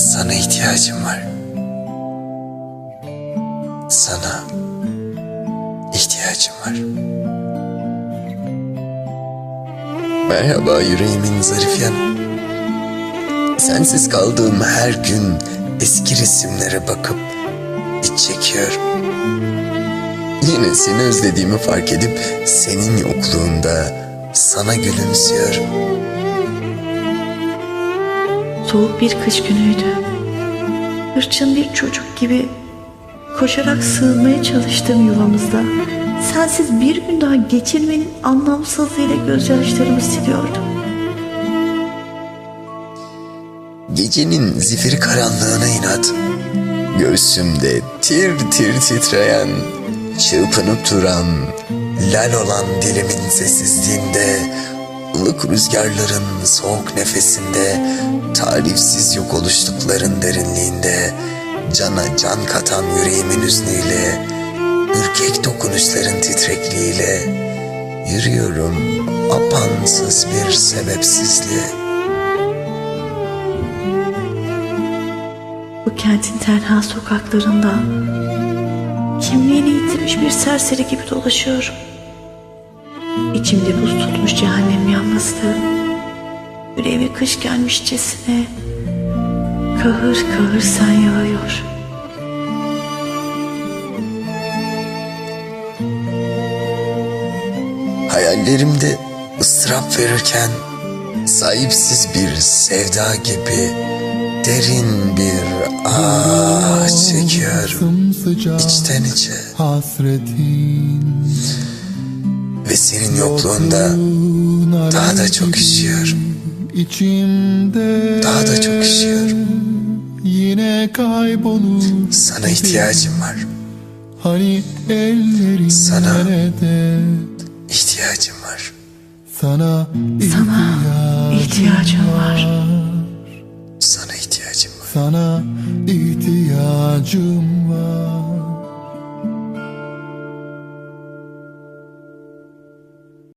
Sana ihtiyacım var. Sana ihtiyacım var. Merhaba yüreğimin zarif yanı. Sensiz kaldığım her gün eski resimlere bakıp iç çekiyorum. Yine seni özlediğimi fark edip senin yokluğunda sana gülümsüyorum. Soğuk bir kış günüydü. Hırçın bir çocuk gibi koşarak sığınmaya çalıştığım yuvamızda sensiz bir gün daha geçirmenin anlamsızlığıyla gözyaşlarımı siliyordum. Gecenin zifiri karanlığına inat. Göğsümde tir tir titreyen, çırpınıp duran, lal olan dilimin sessizliğinde, ılık rüzgarların soğuk nefesinde, tarifsiz yok oluştukların derinliğinde, cana can katan yüreğimin hüznüyle, ürkek dokunuşların titrekliğiyle, yürüyorum apansız bir sebepsizliğe. Bu kentin tenha sokaklarında kimliğini yitirmiş bir serseri gibi dolaşıyorum. İçimde buz tutmuş cehennem yanması. Yüreğime kış gelmişçesine kahır kahır sen yağıyor. Hayallerimde ıstırap verirken sahipsiz bir sevda gibi derin bir ah çekiyorum içten içe hasretin yokluğunda daha da çok üşüyorum. içimde Daha da çok üşüyorum. Yine kaybolur Sana ihtiyacım var. Hani ellerin Sana- nerede ihtiyacım var. Sana Sana ihtiyacım var. Sana ihtiyacım var. Sana ihtiyacım var